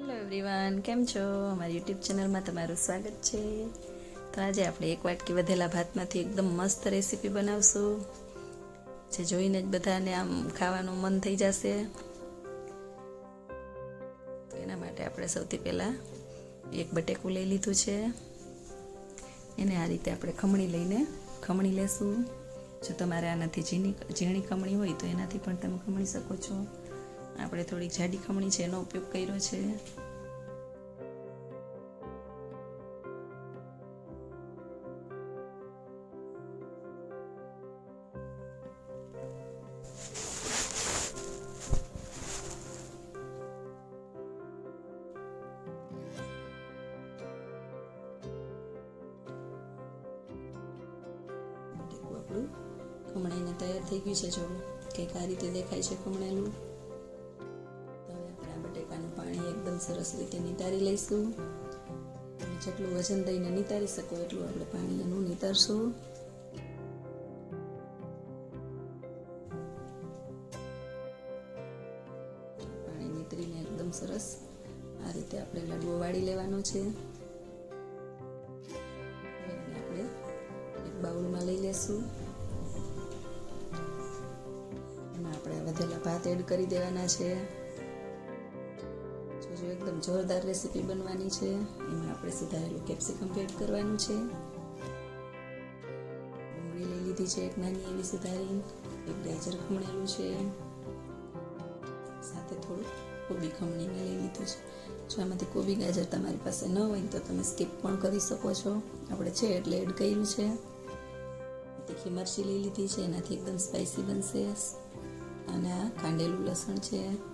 Hello everyone કેમ છો? અમારી યુટ્યુબ ચેનલમાં તમારું સ્વાગત છે. તો આજે આપણે એક વાટકી વધેલા ભાતમાંથી એકદમ મસ્ત રેસીપી બનાવશું. જે જોઈને જ બધાને આમ ખાવાનું મન થઈ જશે. તો એના માટે આપણે સૌથી પહેલાં એક બટેકું લઈ લીધું છે. એને આ રીતે આપણે ખમણી લઈને ખમણી લેશું. જો તમારે આનાથી ઝીણી ઝીણી ખમણી હોય તો એનાથી પણ તમે ખમણી શકો છો. આપણે થોડીક જાડી ખમણી છે, એનો ઉપયોગ કર્યો છે. આપણું ખમણાઈને તૈયાર થઈ ગયું છે, જો કંઈક આ રીતે દેખાય છે ખમણેલું. સરસ રીતે નિતારી લઈશું. તમે જેટલું વજન દઈને નિતારી શકો એટલું આપણે પાણી એનું નિતારશું. પાણી નીતરીને એકદમ સરસ આ રીતે આપણે લડવો વાળી લેવાનો છે. આપણે એક બાઉલમાં લઈ લેશું. એમાં આપણે વધેલા ભાત એડ કરી દેવાના છે. જોજો એકદમ જોરદાર રેસીપી બનવાની છે. એમાં આપણે સુધારેલું કેપ્સિકમ એડ કરવાનું છે. ડુંગળી લઈ લીધી છે એક નાની એવી સુધારી. એક ગાજર ખમણેલું છે. સાથે થોડું કોબી ખમણીને લઈ લીધું છે. જો આમાંથી કોબી ગાજર તમારી પાસે ન હોય તો તમે સ્કીપ પણ કરી શકો છો. આપણે છે એટલે એડ કર્યું છે. તીખી મરચી લઈ લીધી છે. એનાથી એકદમ સ્પાઇસી બનશે. અને આ કાંડેલું લસણ છે.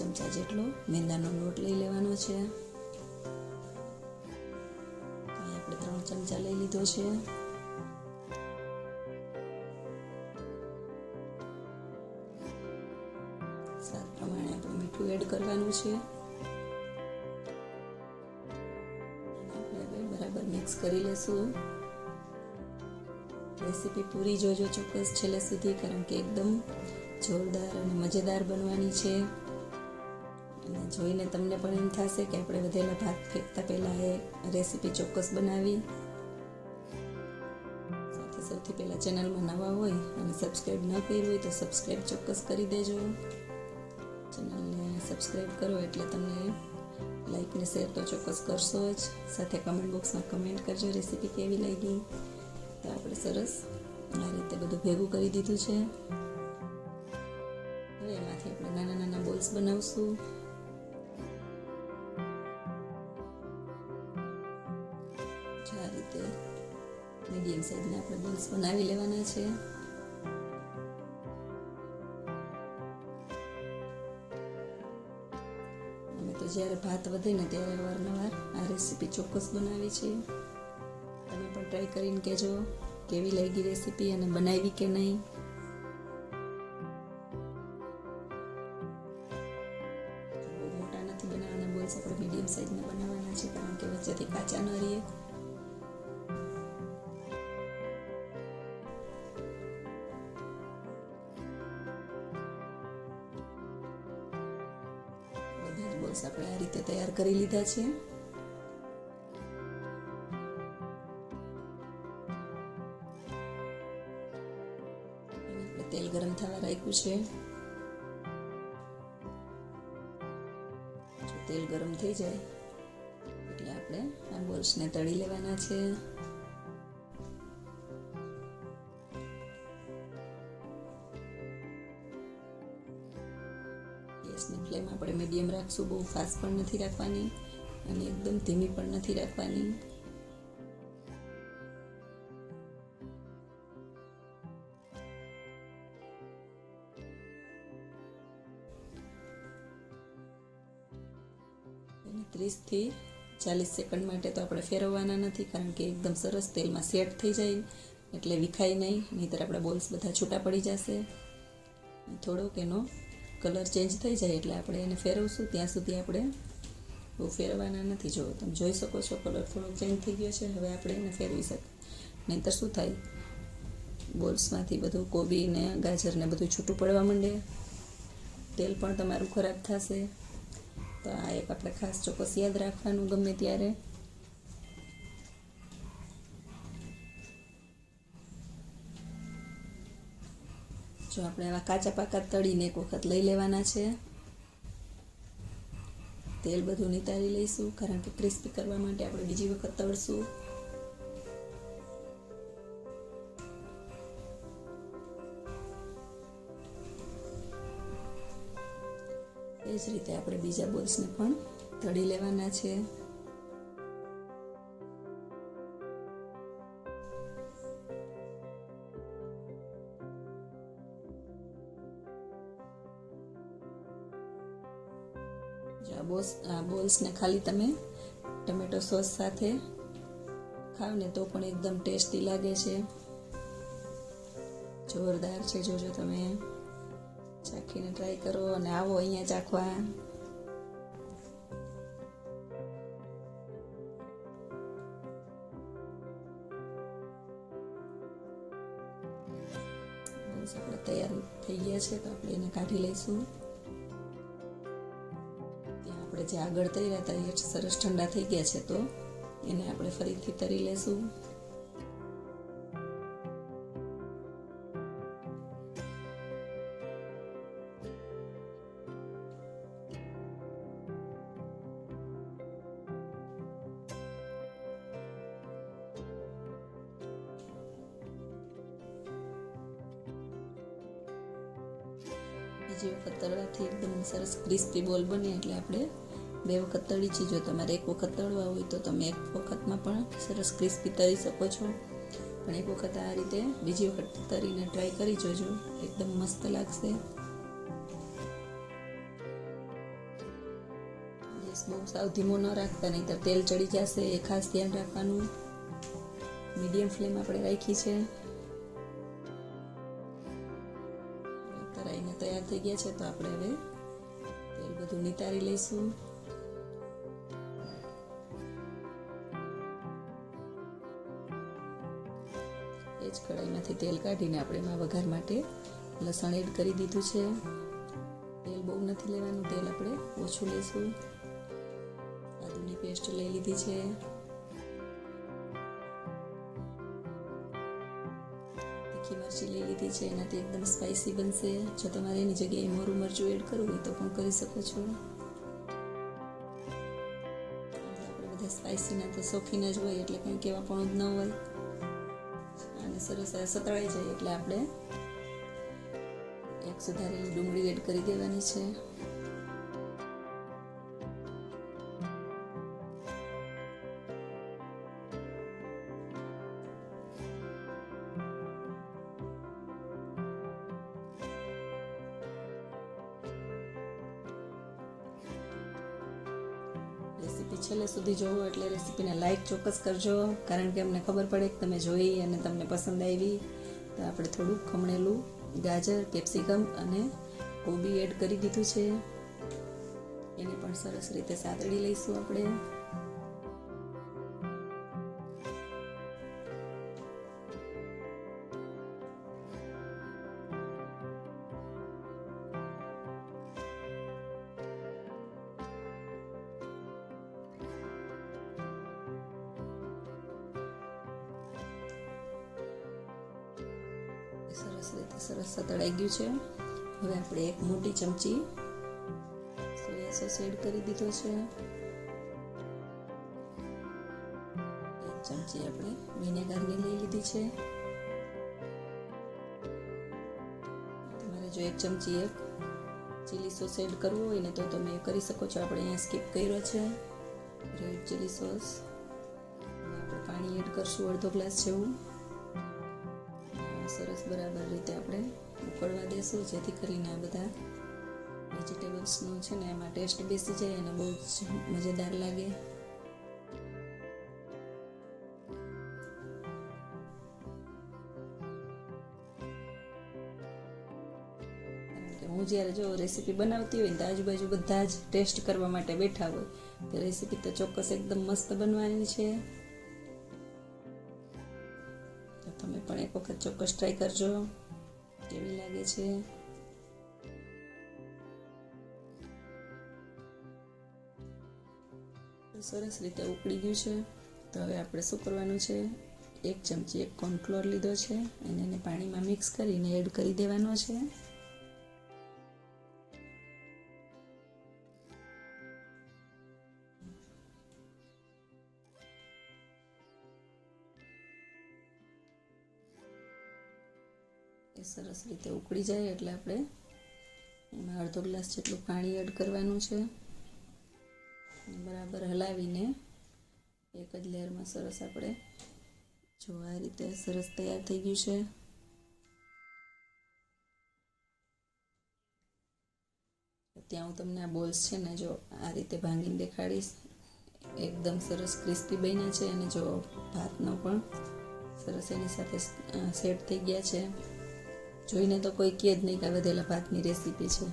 ચમચા જેટલો મેંદાનો લોટ લઈ લેવાનો છે. આપણે ત્રણ ચમચા લઈ લીધો છે. સ્વાદ પ્રમાણે આપણે મીઠું એડ કરવાનું છે. આપણે બરાબર મિક્સ કરી લેશું. રેસીપી પૂરી જોજો ચોક્કસ છેલ્લે સુધી, કારણ કે એકદમ જોરદાર અને મજેદાર બનવાની છે. જોઈને તમને પણ એમ થશે કે આપણે વધેલા ભાત ફેંકતા પહેલાં એ રેસીપી ચોક્કસ બનાવી. સાથે સૌથી પહેલાં ચેનલમાં નવા હોય અને સબસ્ક્રાઈબ ન કરી હોય તો સબસ્ક્રાઈબ ચોક્કસ કરી દેજો. ચેનલને સબસ્ક્રાઈબ કરો એટલે તમને લાઈક ને શેર તો ચોક્કસ કરશો જ. સાથે કમેન્ટ બોક્સમાં કમેન્ટ કરજો રેસીપી કેવી લાગી. તો આપણે સરસ આ રીતે બધું ભેગું કરી દીધું છે. હવે એમાંથી આપણે નાના નાના બોલ્સ બનાવશું. મીડિયમ સાઈઝના આપણે બોલ્સ બનાવી લેવાના છે. અમે તો જ્યારે ભાત વધે ને ત્યારે વારંવાર આ રેસીપી ચોક્કસ બનાવી છે તમે પણ ટ્રાય કરીને કહેજો, કેવી લાગી રેસીપી અને બનાવી કે નહીં. બધા આપણે આ રીતે તૈયાર કરી લીધા છે તેલ ગરમ થવા રાખ્યું છે. તેલ ગરમ થઈ જાય, એટલે આપણે આ બોલ્સને તળી લેવાના છે. મીડિયમ રાખશું, બહુ ફાસ્ટ પણ નથી રાખવાની અને એકદમ ધીમી પણ નથી રાખવાની. અને ત્રીસથી ચાલીસ સેકન્ડ માટે તો આપણે ફેરવવાના નથી, કારણ કે એકદમ સરસ તેલમાં સેટ થઈ જાય, એટલે વિખાય નહીં, નહીંતર આપણા બોલ્સ બધા છૂટા પડી જશે. થોડોક એનો કલર ચેન્જ થઈ જાય એટલે આપણે એને ફેરવશું. ત્યાં સુધી આપણે બહુ ફેરવાના નથી. જો તમે જોઈ શકો છો કલર થોડોક ચેન્જ થઈ ગયો છે. હવે આપણે એને ફેરવી શકીએ. નહીંતર શું થાય? બોલ્સમાંથી બધું કોબી ને ગાજર ને બધું છૂટું પડવા માંડે. તેલ પણ તમારું ખરાબ થશે. તો આ એક આપણે ખાસ ચોક્કસ યાદ રાખવાનું ગમે ત્યારે. જો આપણે આવા કાચા પાકા તળીને એક વખત લઈ લેવાના છે. તેલ બધું નિતારી લઈશું, કારણ કે ક્રિસ્પી કરવા માટે આપણે બીજી વખત તળશું. એ જ રીતે આપણે બીજા બોલ્સને પણ તળી લેવાના છે. આ બોસ બોલ્સને ખાલી તમે ટમેટો સોસ સાથે ખાવ ને તો પણ એકદમ ટેસ્ટી લાગે છે. જોરદાર છે. જોજો તમે. ચાખીને ટ્રાય કરો અને આવો અહીંયા ચાખવા. તૈયાર થઈ ગયા છે તો આપણે એને કાઢી લઈશું. જે આગળ તૈયાર તૈયાર સરસ ઠંડા થઈ ગયા છે તો એને આપણે ફરીથી તરી લેશું. બીજી વખત તળવાથી એકદમ સરસ ક્રિસ્પી બોલ બને એટલે આપણે બે વખત તળી છે. જો તમારે એક વખત તળવા હોય તો તમે એક વખતમાં પણ સરસ ક્રિસ્પી તળી શકો છો. પણ એક વખત આ રીતે બીજી વખત તળીને ટ્રાય કરી જોજો. એકદમ મસ્ત લાગશે. બહુ સાવ ધીમો ન રાખતા નહીં તો તેલ ચડી જશે. એ ખાસ ધ્યાન રાખવાનું. મીડિયમ ફ્લેમ આપણે રાખી છે. તરાઈને તૈયાર થઈ ગયા છે, તો આપણે હવે તેલ બધું નિતારી લઈશું. જ કઢાઈમાંથી તેલ કાઢીને આપણે એમાં વઘાર માટે લસણ એડ કરી દીધું છે. તેલ બહુ નથી લેવાનું, તેલ આપણે ઓછું લઈશું આદુની પેસ્ટ લઈ લીધી છે. તીખી મરચી લઈ લીધી છે, એનાથી એકદમ સ્પાઇસી બનશે. જો તમારે એની જગ્યાએ મોરું મરચું એડ કરવું હોય તો પણ કરી શકો છો. આપણે બધા સ્પાઇસીના તો શોખીન જ હોય, એટલે કંઈ કહેવા પણ જ ન હોય. સરસ સતળાઈ જાય એટલે આપણે એક સુધારેલી ડુંગળી એડ કરી દેવાની છે. જોવો એટલે રેસીપીને લાઈક ચોક્કસ કરજો. કારણ કે અમને ખબર પડે કે તમે જોઈ અને તમને પસંદ આવી. તો આપણે થોડુંક ખમણેલું ગાજર, કેપ્સિકમ અને કોબી એડ કરી દીધું છે. એને પણ સરસ રીતે સાતડી લઈશું આપણે. સરસ રીતે સરસ સતળાઈ ગયું છે. હવે આપણે એક મોટી ચમચી સોયા સોસ એડ કરી દીધો છે. એક ચમચી આપણે વિનેગરની લઈ લીધી છે. તમારે જો એક ચમચી એક ચીલી સોસ એડ કરવો હોય ને તો તમે કરી શકો છો. આપણે અહીંયા સ્કીપ કર્યો છે. રેડ ચીલી સોસ આપણે પાણી એડ કરશું અડધો ગ્લાસ જેવું. સરસ બરાબર રીતે આપણે ઉકળવા દેશું, જેથી કરીને આ બધા વેજીટેબલ્સનું છે ને એમાં ટેસ્ટ બેસી જાય અને બહુ જ મજેદાર લાગે. હું જ્યારે જો રેસીપી બનાવતી હોય તો આજુબાજુ બધા જ ટેસ્ટ કરવા માટે બેઠા હોય. તો રેસીપી તો ચોક્કસ એકદમ મસ્ત બનવાની છે. તમે પણ એક વખત ચોક્કસ ટ્રાય કરજો. કેવી લાગે છે? સરસ રીતે ઉકળી ગયું છે. તો હવે આપણે શું કરવાનું છે? એક ચમચી એક કોર્નફ્લોર લીધો છે. અને એને પાણીમાં મિક્સ કરીને એડ કરી દેવાનો છે. એ સરસ રીતે ઉકળી જાય એટલે આપણે એમાં અડધો ગ્લાસ જેટલું પાણી એડ કરવાનું છે. બરાબર હલાવીને એક જ લેયરમાં સરસ આપણે જો આ રીતે સરસ તૈયાર થઈ ગયું છે. ત્યાં હું તમને આ બોલ્સ છે ને જો આ રીતે ભાંગીને દેખાડીશ, એકદમ સરસ ક્રિસ્પી બન્યા છે અને જો ભાતનો પણ સરસ એની સાથે સેટ થઈ ગયા છે. જોઈને તો કોઈ કહે જ નહીં કે વધેલા ભાતની રેસીપી છે.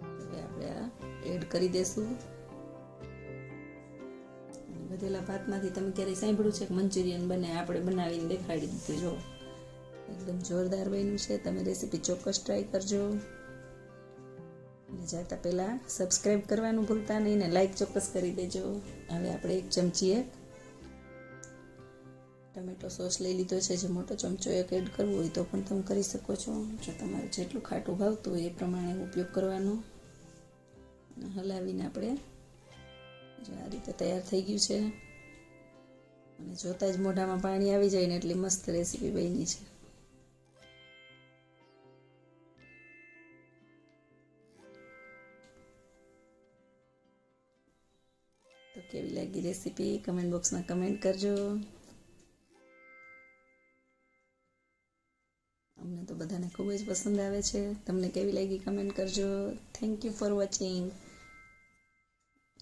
હવે આપણે આ એડ કરી દઈશું વધેલા ભાતમાંથી તમે ક્યારેય સાંભળ્યું છે કે મંચુરિયન બને, આપણે બનાવીને દેખાડી દીધું, જો. એકદમ જોરદાર બન્યું છે. તમે રેસીપી ચોક્કસ ટ્રાય કરજો. અને જતા પહેલાં સબસ્ક્રાઈબ કરવાનું ભૂલતા નહીં ને લાઈક ચોક્કસ કરી દેજો. હવે આપણે એક ચમચી એક ટમેટો સોસ લઈ લીધો છે, જે મોટો ચમચો એક એડ કરવો હોય તો પણ તમે કરી શકો છો. જો તમારે જેટલું ખાટું ભાવતું હોય એ પ્રમાણે ઉપયોગ કરવાનો. હલાવીને આપણે જો આ રીતે તૈયાર થઈ ગયું છે. અને જોતાં જ મોઢામાં પાણી આવી જાય ને એટલી મસ્ત રેસીપી બની છે. તો કેવી લાગી રેસીપી? કમેન્ટ બોક્સમાં કમેન્ટ કરજો. જ પસંદ આવે છે. તમને કેવી લાગી કમેન્ટ કરજો. થેન્ક યુ ફોર વોચિંગ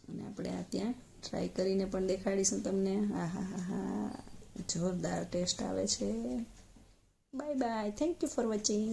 અને આપણે આ ત્યાં ટ્રાય કરીને પણ દેખાડીશું તમને. હા હા હા હા. જોરદાર ટેસ્ટ આવે છે. Bye bye thank you for watching